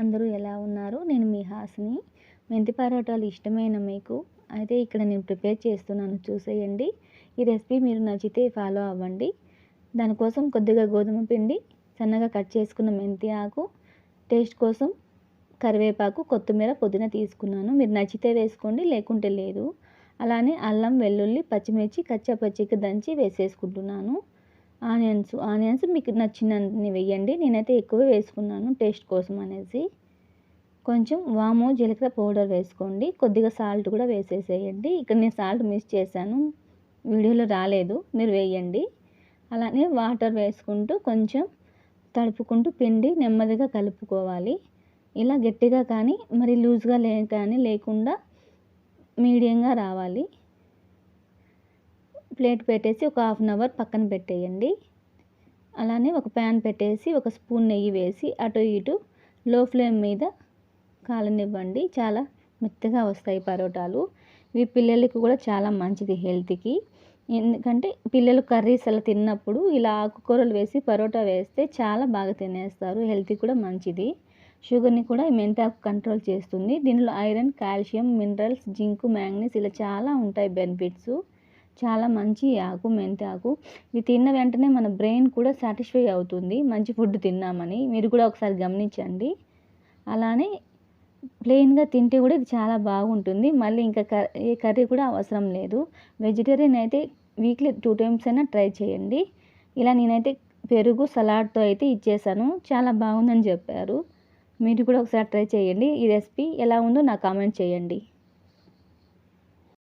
అందరూ ఎలా ఉన్నారు? నేను మీ హాసిని. మెంతి పరోటాలు ఇష్టమైన మీకు? అయితే ఇక్కడ నేను ప్రిపేర్ చేస్తున్నాను. చూసేయండి. ఈ రెసిపీ మీరు నచ్చితే ఫాలో అవ్వండి. దానికోసం కొద్దిగా గోధుమ పిండి సన్నగా కట్ చేసుకున్న మెంతి ఆకు టేస్ట్ కోసం కరివేపాకు కొత్తిమీర పుదీనా తీసుకున్నాను. మీరు నచ్చితే వేసుకోండి లేకుంటే లేదు. అలానే అల్లం వెల్లుల్లి పచ్చిమిర్చి కచ్చా పచ్చికి దంచి వేసేసుకుంటున్నాను. ఆనియన్స్ ఆనియన్స్ మీకు నచ్చినన్ని వేయండి. నేనైతే ఎక్కువ వేసుకున్నాను టేస్ట్ కోసం అనేసి. కొంచెం వాము జీలకర్ర పౌడర్ వేసుకోండి. కొద్దిగా సాల్ట్ కూడా వేసేసేయండి. ఇక్కడ నేను సాల్ట్ మిస్ చేశాను. వీడియోలో రాలేదు. మీరు వేయండి. అలానే వాటర్ వేసుకుంటూ కొంచెం తడుపుకుంటూ పిండి నెమ్మదిగా కలుపుకోవాలి. ఇలా గట్టిగా కానీ మరి లూజ్గా లే కానీ లేకుండా మీడియంగా రావాలి. ప్లేట్ పెట్టేసి ఒక హాఫ్ అన్ అవర్ పక్కన పెట్టేయండి. అలానే ఒక ప్యాన్ పెట్టేసి ఒక స్పూన్ నెయ్యి వేసి అటు ఇటు లో ఫ్లేమ్ మీద కాలనివ్వండి. చాలా మెత్తగా వస్తాయి పరోటాలు. ఇవి పిల్లలకి కూడా చాలా మంచిది హెల్త్కి. ఎందుకంటే పిల్లలు కర్రీస్ అలా తిన్నప్పుడు ఇలా ఆకుకూరలు వేసి పరోటా వేస్తే చాలా బాగా తినేస్తారు. హెల్త్కి కూడా మంచిది. షుగర్ని కూడా ఈ మెంతాకు కంట్రోల్ చేస్తుంది. దీనిలో iron calcium minerals zinc manganese ఇలా చాలా ఉంటాయి బెనిఫిట్స్. చాలా మంచి ఆకు మెంతి ఆకు. ఇది తిన్న వెంటనే మన బ్రెయిన్ కూడా సాటిస్ఫై అవుతుంది. మంచి ఫుడ్ తిన్నామని. మీరు కూడా ఒకసారి గమనించండి. అలానే ప్లెయిన్గా తింటే కూడా ఇది చాలా బాగుంటుంది. మళ్ళీ ఇంకా ఏ కర్రీ కూడా అవసరం లేదు. వెజిటేరియన్ అయితే వీక్లీ టూ టైమ్స్ అయినా ట్రై చేయండి. ఇలా నేనైతే పెరుగు సలాడ్తో అయితే ఇచ్చేసాను. చాలా బాగుందని చెప్పారు. మీరు కూడా ఒకసారి ట్రై చేయండి. ఈ రెసిపీ ఎలా ఉందో నాకు కామెంట్ చేయండి.